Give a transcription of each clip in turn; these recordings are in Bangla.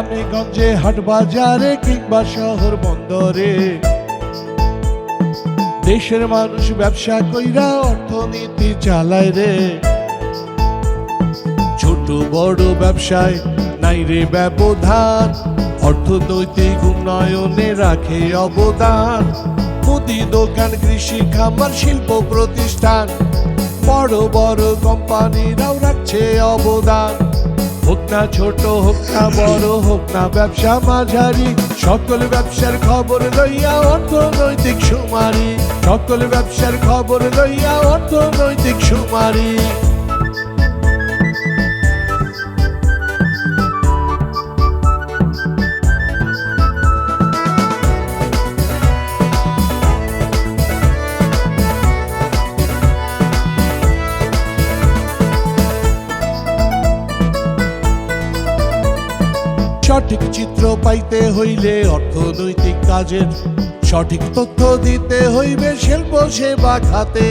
গঞ্জে, হাট বাজারে কিংবা শহর বন্দরে। দেশের মানুষ ব্যবসা কইরা অর্থনীতি চালায় রে। ছোট বড় ব্যবসায় নাই রে ব্যবধান। অর্থনৈতিক উন্নয়নে রাখে অবদান। মুদি দোকান, কৃষি, খামার, শিল্প প্রতিষ্ঠান। বড় বড় কোম্পানিরাও রাখছে অবদান। হোক না ছোট, হোক না বড়, হোক না ব্যবসা মাঝারি, সকল ব্যবসার খবর লইয়া অর্থনৈতিক সুমারি। সকল ব্যবসার খবর লইয়া অর্থনৈতিক সুমারি। সঠিক চিত্র পাইতে হইলে অর্থনৈতিক কাজের সঠিক তথ্য দিতে হইবে শিল্প সেবা খাতে।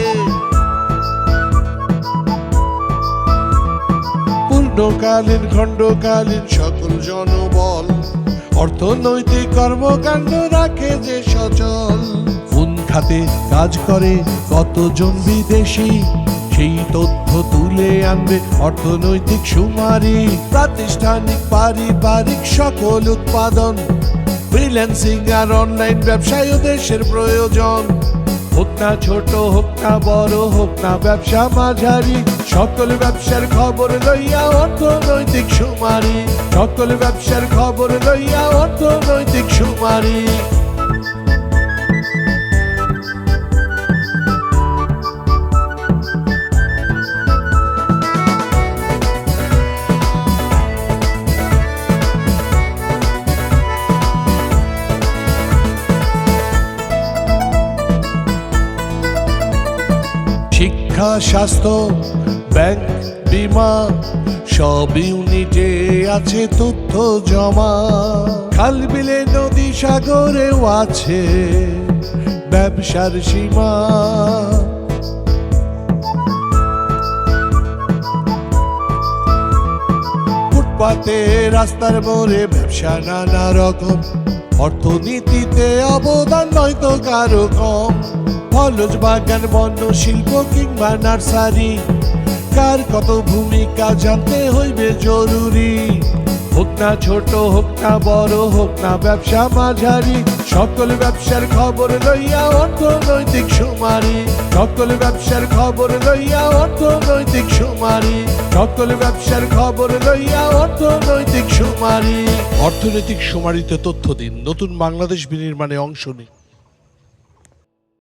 পূর্ণকালীন, খণ্ডকালীন সকল জনবল অর্থনৈতিক কর্মকাণ্ড রাখে যে সচল। কোন খাতে কাজ করে কতজন বিদেশি সেই তথ্য তুলে আনবে অর্থনৈতিক সুমারি প্রাতিষ্ঠানিক পারিবারিক সকল উৎপাদন ফ্রিল্যান্সিং আর অনলাইন ব্যবসায় দেশের প্রয়োজন। হোক না ছোট, হোক না বড়, হোক না ব্যবসা মাঝারি, সকল ব্যবসার খবর লইয়া অর্থনৈতিক সুমারি সকল ব্যবসার খবর লইয়া অর্থনৈতিক সুমারি শিক্ষা, স্বাস্থ্য, ব্যাংক, বিমা, সব ইউনিটে আছে তথ্য জমা। খাল বিলে নদী সাগরেও আছে ব্যবসার সীমা। ফুটপাতে রাস্তার মোড়ে ব্যবসা নানা রকম। অর্থনীতিতে অবদান নয়তো কারও কম। ফলজ বাগান বন্য শিল্প কিংবা নার্সারি। কার কত ভূমিকা জানতে হইবে জরুরি? হোক না ছোট, হোক না বড়, হোক না ব্যবসা মাঝারি, সকল ব্যবসার খবর লইয়া অর্থনৈতিক সুমারি সকল ব্যবসার খবর লইয়া অর্থনৈতিক সুমারি সকল ব্যবসার খবর লইয়া অর্থনৈতিক সুমারি অর্থনৈতিক সুমারিতে তথ্য দিন। নতুন বাংলাদেশ বিনির্মাণে অংশ নিন।